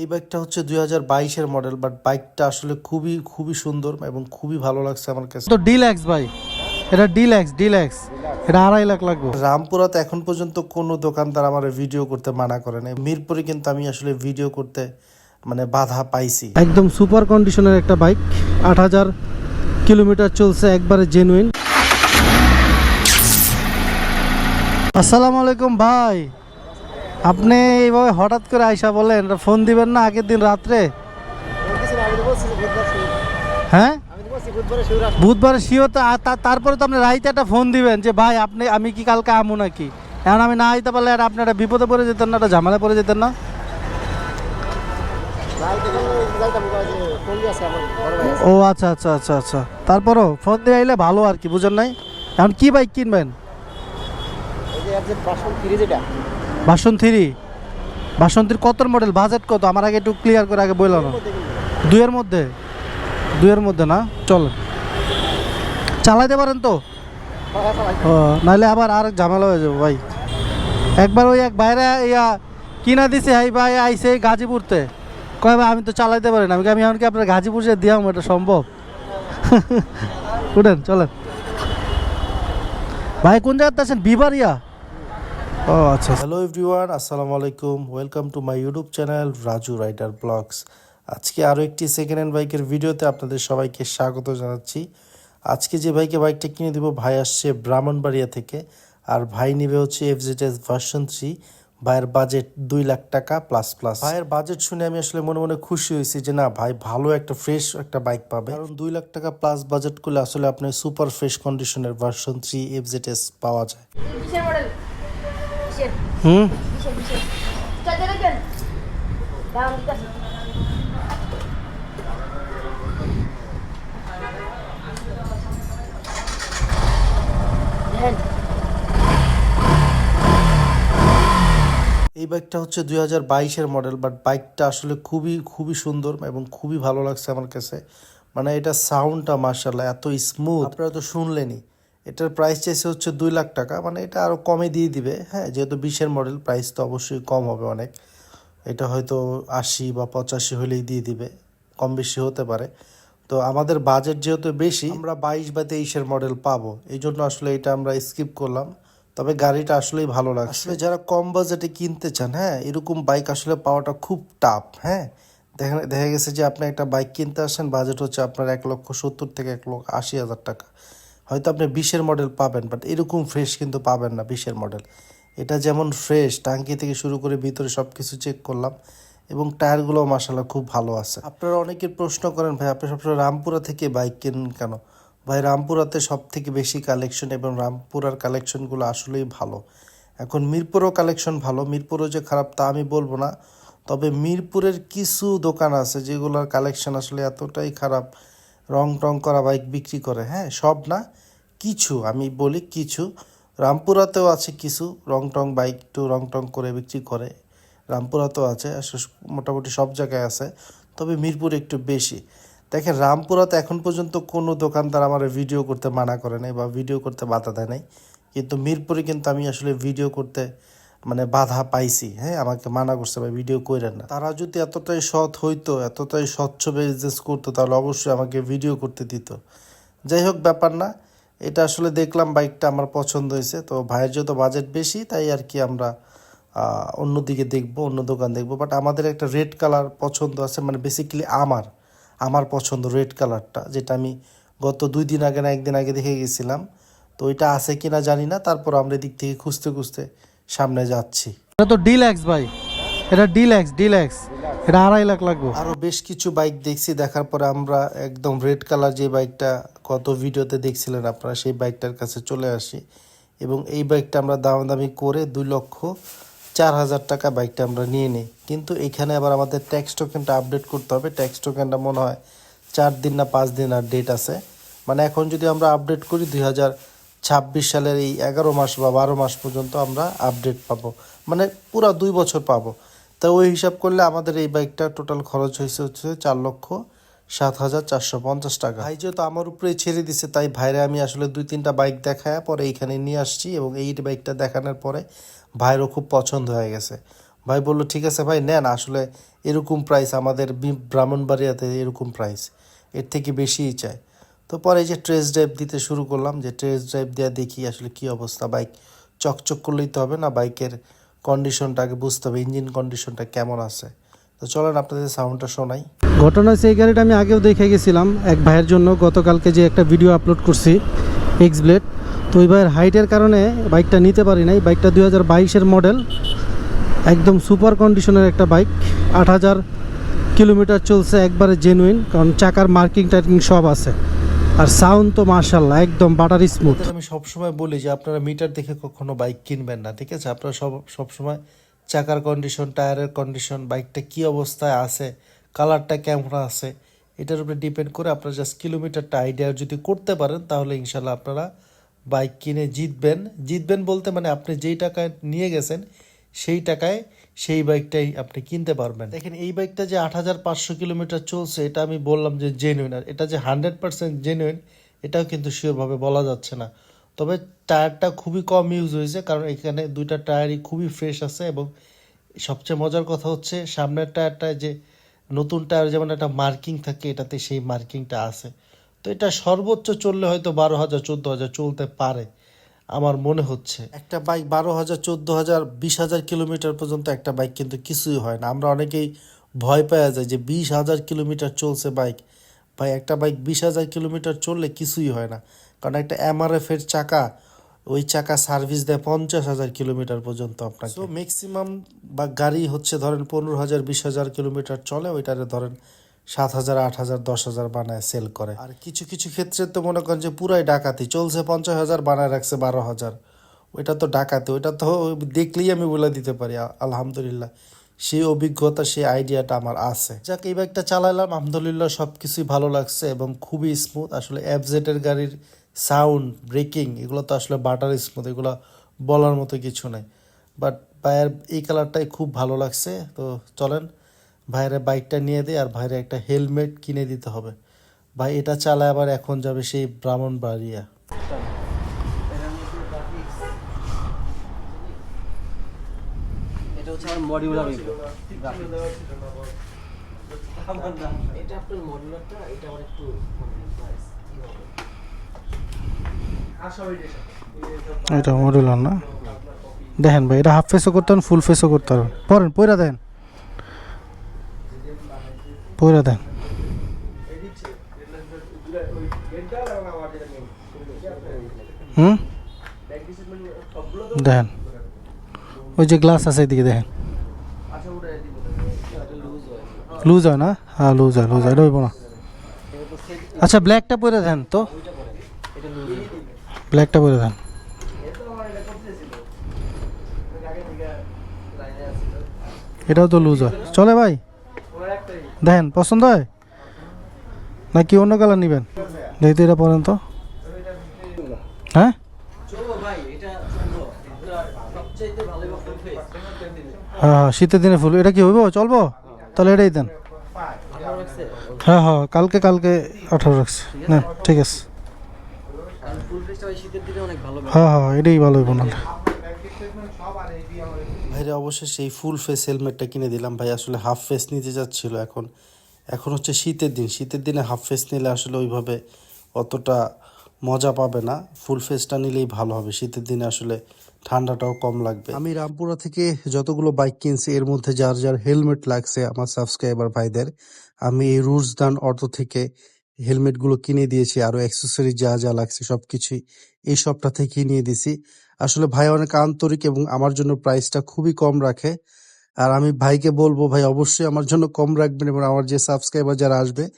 এই বাইকটা হচ্ছে দুই হাজার বাইশের মডেল বাট বাইকটা আসলে খুবই খুবই সুন্দর এবং খুবই ভালো লাগছে আমার কাছে। তো ডিল্যাক্স ভাই এটা ডিল্যাক্স ডিল্যাক্স এটা আড়াই লাখ লাগবে। রামপুরাতে এখন পর্যন্ত কোনো দোকানদার আমার ভিডিও করতে মানা করে নাই। মিরপুরে কিন্তু আমি আসলে ভিডিও করতে মানে বাধা পাইছি। একদম সুপার কন্ডিশনের একটা বাইক আট হাজার কিলোমিটার চলছে একবারে জেনুইন আসসালামু আলাইকুম ভাই। আপনি এইভাবে হঠাৎ করে আইসা বলেন, ফোন দিবেন না আগের দিন রাত্রে? হ্যাঁ? বুধবারে শিও তারপরে তো আপনি রাইতে একটা ফোন দিবেন যে, ভাই, আপনি আমি কি কালকে আমু নাকি? এখন আমি না আইতে পারলে আর আপনি একটা বিপদে পড়ে যেতেন না, একটা ঝামেলা পড়ে যেতেন না? ও আচ্ছা আচ্ছা আচ্ছা আচ্ছা। তারপরও ফোন দিয়ে আইলে ভালো আর কি, বুঝেন নাই? এখন কি বাইক কিনবেন? বাসন থ্রি বাসন থ্রি? কত মডেল বাজেট কত? আমার আগে একটু ক্লিয়ার করে আগে বললাম না দুইয়ের মধ্যে? দুইয়ের মধ্যে না? চল। চালাইতে পারেন তো? নাহলে আবার আর ঝামেলা হয়ে যাবে ভাই। একবার ওই এক বাইরে ইয়া কিনা দিছে হাই ভাই আইসে গাজীপুরতে। কয় ভাই, আমি তো চালাইতে পারি না। আমি এমনকি আপনার গাজীপুর যে দিয়াম, এটা সম্ভব? উঠেন, চলেন। ভাই, কোন জায়গাতে আছেন? বিবারিয়া ও আচ্ছা। হ্যালো এভরিওয়ান আসসালামু আলাইকুম। Welcome to my YouTube channel Raju rider vlogs আজকে আরও একটি সেকেন্ড হ্যান্ড বাইকের ভিডিওতে আপনাদের সবাইকে স্বাগত জানাচ্ছি। আজকে যে বাইকে বাইকটা কিনে দেবো, ভাই আসছে ব্রাহ্মণবাড়িয়া থেকে। আর ভাই নেবে হচ্ছে F Z S version three ভাইয়ের বাজেট দুই লাখ টাকা প্লাস প্লাস ভাইয়ের বাজেট শুনে আমি আসলে মনে মনে খুশি হয়েছি যে না, ভাই ভালো একটা ফ্রেশ একটা বাইক পাবে। কারণ দুই লাখ টাকা প্লাস বাজেট করলে আসলে আপনার সুপার ফ্রেশ কন্ডিশনের version three F Z S পাওয়া যায়। হুম দেখেন এই বাইকটা হচ্ছে দুই হাজার বাইশের মডেল বাট বাইকটা আসলে খুবই খুবই সুন্দর এবং খুবই ভালো লাগছে আমার কাছে। মানে এটা সাউন্ডটা মার্শাল্লাহ এত স্মুথ আপনারা তো শুনলেনই। এটার প্রাইস চাইছে হচ্ছে দুই লাখ টাকা মানে এটা আরও কমে দিয়ে দিবে। হ্যাঁ যেহেতু বিশের মডেল প্রাইস তো অবশ্যই কম হবে অনেক। এটা হয়তো আশি বা পঁচাশি হলেই দিয়ে দিবে, কম বেশি হতে পারে। তো আমাদের বাজেট যেহেতু বেশি, আমরা বাইশ বা তেইশের মডেল পাবো। এই জন্য আসলে এটা আমরা স্কিপ করলাম। তবে গাড়িটা আসলেই ভালো লাগছে। যারা কম বাজেটে কিনতে চান হ্যাঁ এরকম বাইক আসলে পাওয়াটা খুব টাফ হ্যাঁ। দেখা দেখা গেছে যে আপনি একটা বাইক কিনতে আসেন বাজেট হচ্ছে আপনার এক লক্ষ সত্তর থেকে এক লক্ষ আশি হাজার টাকা। হয়তো আপনি বিশের মডেল পাবেন বাট এরকম ফ্রেশ কিন্তু পাবেন না বিশের মডেল এটা যেমন ফ্রেশ টাঙ্কি থেকে শুরু করে ভিতরে সব কিছু চেক করলাম এবং টায়ারগুলোও মাসাল্লাহ খুব ভালো আছে। আপনারা অনেকের প্রশ্ন করেন, ভাই, আপনি সবসময় রামপুরা থেকে বাইক কেনেন কেন? ভাই, রামপুরাতে সব থেকে বেশি কালেকশন এবং রামপুরার কালেকশনগুলো আসলেই ভালো। এখন মিরপুরও কালেকশন ভালো। মিরপুরও যে খারাপ তা আমি বলব না। তবে মিরপুরের কিছু দোকান আছে যেগুলোর কালেকশন আসলে এতটাই খারাপ রং টং করা, বাইক বিক্রি করে হ্যাঁ সব না, কিছু, আমি বলি কিছু। রামপুরাতেও আছে কিছু রং টং, বাইক একটু রং টং করে বিক্রি করে। রামপুরাতেও আছে মোটামুটি সব জায়গায় আছে, তবে মিরপুরে একটু বেশি। দেখেন, রামপুরাতে এখন পর্যন্ত কোনো দোকানদার আমার ভিডিও করতে মানা করে নাই বা ভিডিও করতে বাধা দেয় নাই। কিন্তু মিরপুরে কিন্তু আমি আসলে ভিডিও করতে মানে বাধা পাইছি হ্যাঁ? আমাকে মানা করছে ভাই ভিডিও কইরেন না। তারা যদি এতটাই সৎ হইতো, এতটাই স্বচ্ছ বিজনেস করতো, তাহলে অবশ্যই আমাকে ভিডিও করতে দিত। যাই হোক, ব্যাপার না। এটা আসলে দেখলাম বাইকটা আমার পছন্দ হয়েছে। তো ভাইয়ের যেহেতু বাজেট বেশি, তাই আর কি আমরা অন্যদিকে দেখব, অন্য দোকান দেখব। বাট আমাদের একটা রেড কালার পছন্দ আছে মানে বেসিক্যালি আমার আমার পছন্দ রেড কালারটা যেটা আমি গত দুই দিন আগে না, একদিন আগে দেখে গেছিলাম। তো এটা আছে কিনা জানি না, তারপর আমরা এদিক থেকে খুঁজতে খুঁজতে সামনে যাচ্ছি। এটা তো ডিল্যাক্স ভাই। এটা ডিল্যাক্স ডিল্যাক্স এটা আড়াই লাখ লাগবে। আরও বেশ কিছু বাইক দেখছি দেখার পরে আমরা একদম রেড কালার যে বাইকটা কত ভিডিওতে দেখছিলেন আপনারা সেই বাইকটার কাছে চলে আসি। এবং এই বাইকটা আমরা দামাদামি করে দুই লক্ষ চার হাজার টাকা বাইকটা আমরা নিয়ে নিই। কিন্তু এখানে আবার আমাদের ট্যাক্স টোকেনটা আপডেট করতে হবে। ট্যাক্স টোকেনটা মনে হয় চার দিন না পাঁচ দিন আর ডেট আছে। মানে এখন যদি আমরা আপডেট করি দুই হাজার ছাব্বিশ সালের এই এগারো মাস বা বারো মাস পর্যন্ত আমরা আপডেট পাবো। মানে পুরো দুই বছর পাবো। তা ওই হিসাব করলে আমাদের এই বাইকটা টোটাল খরচ হয়েছে হচ্ছে চার লক্ষ সাত হাজার চারশো পঞ্চাশ টাকা। ভাই যেহেতু আমার উপরে ছেড়ে দিছে, তাই ভাইরে আমি আসলে দুই তিনটা বাইক দেখায় পরে এইখানে নিয়ে আসছি এবং এই বাইকটা দেখানোর পরে ভাইয়েরও খুব পছন্দ হয়ে গেছে। ভাই বলল, ঠিক আছে ভাই, নেন। আসলে এরকম প্রাইস আমাদের ব্রাহ্মণবাড়িয়াতে এরকম প্রাইস এর থেকে বেশিই চায় তো পরে যে ট্রেস ড্রাইভ দিতে শুরু করলাম, যে ট্রেস ড্রাইভ দেওয়া দেখি আসলে কি অবস্থা। বাইক চকচক করলেই তো হবে না বাইকের কন্ডিশনটা আগে বুঝতে হবে ইঞ্জিন কন্ডিশনটা কেমন আছে। তো চলেন আপনাদের সাউন্ডটা শোনাই। ঘটনা এই গাড়িটা আমি আগেও দেখে গেছিলাম এক ভাইয়ের জন্য, গতকালকে যে একটা ভিডিও আপলোড করছি এক্স ব্লেড তো ওই ভাইয়ের হাইটের কারণে বাইকটা নিতে পারি নাই। বাইকটা দুই হাজার বাইশের মডেল একদম সুপার কন্ডিশনের একটা বাইক আট হাজার কিলোমিটার চলছে, একবারে জেনুইন কারণ চাকার মার্কিং টার্কিং সব আছে। আর সাউন্ড তো মার্শাল্লাহ একদম বাটার স্মুথ আমি সবসময় বলি যে আপনারা মিটার দেখে কখনো বাইক কিনবেন না, ঠিক আছে? আপনারা সব, সবসময় চাকার কন্ডিশন টায়ারের কন্ডিশন বাইকটা কি অবস্থায় আছে কালারটা কেমন আছে, এটার উপরে ডিপেন্ড করে আপনারা জাস্ট কিলোমিটারটা আইডিয়া যদি করতে পারেন, তাহলে ইনশাল্লাহ আপনারা বাইক কিনে জিতবেন। জিতবেন বলতে মানে আপনি যেই টাকায় নিয়ে গেছেন সেই টাকায় সেই বাইকটাই আপনি কিনতে পারবেন। দেখেন, এই বাইকটা যে আট হাজার পাঁচশো কিলোমিটার চলছে, এটা আমি বললাম যে জেনুইন আর এটা যে হান্ড্রেড পার্সেন্ট জেনুইন এটাও কিন্তু শিওরভাবে বলা যাচ্ছে না। তবে টায়ারটা খুবই কম ইউজ হয়েছে, কারণ এখানে দুইটা টায়ারই খুবই ফ্রেশ আছে এবং সবচেয়ে মজার কথা হচ্ছে, সামনের টায়ারটায় যে নতুন টায়ার যেমন একটা মার্কিং থাকে, এটাতে সেই মার্কিংটা আছে। তো এটা সর্বোচ্চ চললে হয়তো বারো হাজার, চোদ্দ হাজার চলতে পারে। আমার মনে হচ্ছে। একটা বাইক বারো হাজার চোদ্দ হাজার বিশ হাজার কিলোমিটার পর্যন্ত একটা বাইক কিন্তু কিছুই হয় না। আমরা অনেকেই ভয় পাওয়া যায় যে বিশ হাজার কিলোমিটার চলছে বাইক ভাই, একটা বাইক বিশ হাজার কিলোমিটার চললে কিছুই হয় না। কারণ একটা এমআরএফ এর চাকা, ওই চাকা সার্ভিস দেয় পঞ্চাশ হাজার কিলোমিটার পর্যন্ত আপনাকে। ম্যাক্সিমাম বা গাড়ি হচ্ছে ধরেন পনেরো হাজার বিশ হাজার কিলোমিটার চলে, ওইটারে ধরেন সাত হাজার, আট হাজার, দশ হাজার বানায় সেল করে। আর কিছু কিছু ক্ষেত্রে তো মনে করেন যে পুরাই ডাকাতি। চলছে পঞ্চাশ হাজার, বানায় রাখছে বারো হাজার। ওইটা তো ডাকাতি, ওইটা তো দেখলেই আমি বলে দিতে পারি আলহামদুলিল্লাহ। সেই অভিজ্ঞতা, সেই আইডিয়াটা আমার আছে। যাক, এই বাইকটা চালালাম আলহামদুলিল্লাহ সব কিছুই ভালো লাগছে এবং খুবই স্মুথ আসলে এফজেটের গাড়ির সাউন্ড ব্রেকিং এগুলো তো আসলে বাটার স্মুথ এগুলো বলার মতো কিছু নাই। বাট ভাইয়ের এই কালারটাই খুব ভালো লাগছে। তো চলেন ভাইয়ের বাইকটা নিয়ে দিই আর ভাইয়ের একটা হেলমেট কিনে দিতে হবে। ভাই এটা চালায় আবার এখন যাবে সেই ব্রাহ্মণবাড়িয়া। এটা হচ্ছে আমার মডিউলার এটা আপনার মডিউলারটা এটা আমার একটু মানে price কি হবে? এটা মডুলার না? দেখেন ভাই এটা হাফ ফেসও করতে পারেন ফুল ফেসও করতে পারবেন পরেন পয়রা দেন। পয়রা দেন। হুম? দেখেন। ওই যে গ্লাস আছে এদিকে দেখেন। লুজ হয় না? হ্যাঁ লুজ হয় লুজ হয়, এটা না। আচ্ছা ব্ল্যাকটা পরে দেন তো। ব্ল্যাকটা পরে দেন। এটাও তো লুজ হয়। চলে ভাই। দেখেন, পছন্দ হয়? নাকি অন্য কালার নেবেন? দেখতে এটা পরেন তো হ্যাঁ? হ্যাঁ হ্যাঁ শীতের দিনে ফুল। এটা কি হইব? চলবো? তাহলে এটাই দেন। হ্যাঁ হ্যাঁ কালকে কালকে আঠারো রাখছি না ঠিক আছে। হ্যাঁ হ্যাঁ এটাই ভালো হইব নাহলে। ভাইরে, অবশ্যই সেই ফুল ফেস হেলমেটটা কিনে দিলাম ভাই। আসলে হাফ ফেস নিতে যাচ্ছিল এখন। এখন হচ্ছে শীতের দিন। শীতের দিনে হাফ ফেস নিলে আসলে ওইভাবে অতটা মজা পাবে না। ফুল ফেসটা নিলেই ভালো হবে। শীতের দিনে আসলে ঠান্ডাটাও কম লাগবে। আমি রামপুরা থেকে যতগুলো বাইক কিনছি, এর মধ্যে যার যার হেলমেট লাগছে আমার সাবস্ক্রাইবার ভাইদের, আমি এই রুটস দান অটো থেকে হেলমেটগুলো কিনে দিয়েছি। আরও অ্যাক্সেসরি যা যা লাগছে সব কিছুই এই সবটা থেকেই নিয়ে দিছি। আসলে ভাই অনেক আন্তরিক এবং আমার জন্য প্রাইসটা খুবই কম রাখে। আর আমি ভাইকে বলব, ভাই, অবশ্যই আমার জন্য কম রাখবেন এবং আমার যে সাবস্ক্রাইবার যারা আসবে,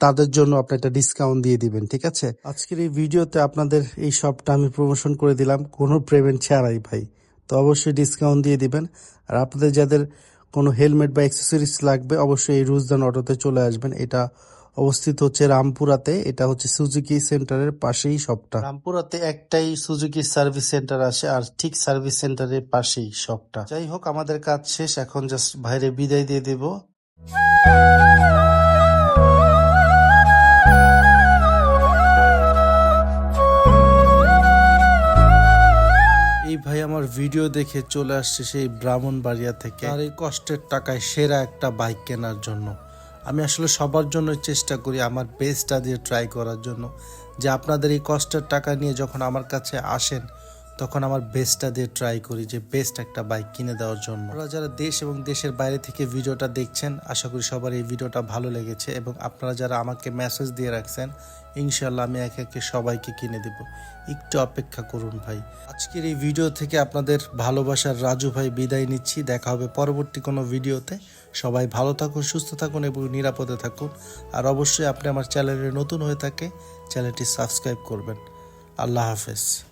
তাদের জন্য আপনি একটা ডিসকাউন্ট দিয়ে দিবেন, ঠিক আছে? আজকের এই ভিডিওতে আপনাদের এই শপটা আমি প্রমোশন করে দিলাম। কোনো পেমেন্ট ছাড়াই ভাই। তো অবশ্যই ডিসকাউন্ট দিয়ে দিবেন। আর আপনাদের যাদের কোনো হেলমেট বা অ্যাক্সেসরিজ লাগবে, অবশ্যই এই রুজদান অটোতে চলে আসবেন। এটা অবস্থিত হচ্ছে রামপুরাতে। এটা হচ্ছে সুজুকি সেন্টারের পাশেই সবটা। রামপুরাতে একটাই সুজুকি সার্ভিস সেন্টার আছে আর ঠিক সার্ভিস সেন্টারের পাশেই সবটা। যাই হোক আমাদের কাজ শেষ। এখন জাস্ট বাইরে বিদায় দিয়ে দেব। এই ভাই আমার ভিডিও দেখে চলে আসছে সেই ব্রাহ্মণ বাড়িয়া থেকে। আর এই কষ্টের টাকায় সেরা একটা বাইক কেনার জন্য। আমি আসলে সবার জন্য চেষ্টা করি আমার বেস্টটা দিয়ে ট্রাই করার জন্য। যে আপনাদের এই কষ্টের টাকা নিয়ে যখন আমার কাছে আসেন, তখন আমার বেস্টটা দিয়ে ট্রাই করি যে বেস্ট একটা বাইক কিনে দেওয়ার জন্য। আপনারা যারা দেশ এবং দেশের বাইরে থেকে ভিডিওটা দেখছেন, আশা করি সবার এই ভিডিওটা ভালো লেগেছে এবং আপনারা যারা আমাকে মেসেজ দিয়ে রাখছেন ইনশাল্লাহ আমি একে একে সবাইকে কিনে দেব। একটু অপেক্ষা করুন ভাই। আজকের এই ভিডিও থেকে আপনাদের ভালোবাসার রাজু ভাই বিদায় নিচ্ছি। দেখা হবে পরবর্তী কোনো ভিডিওতে। সবাই ভালো থাকুন, সুস্থ থাকুন এবং নিরাপদে থাকুন। আর অবশ্যই আপনি আমার চ্যানেলে নতুন হয়ে থাকে, চ্যানেলটি সাবস্ক্রাইব করবেন। আল্লাহ হাফেজ।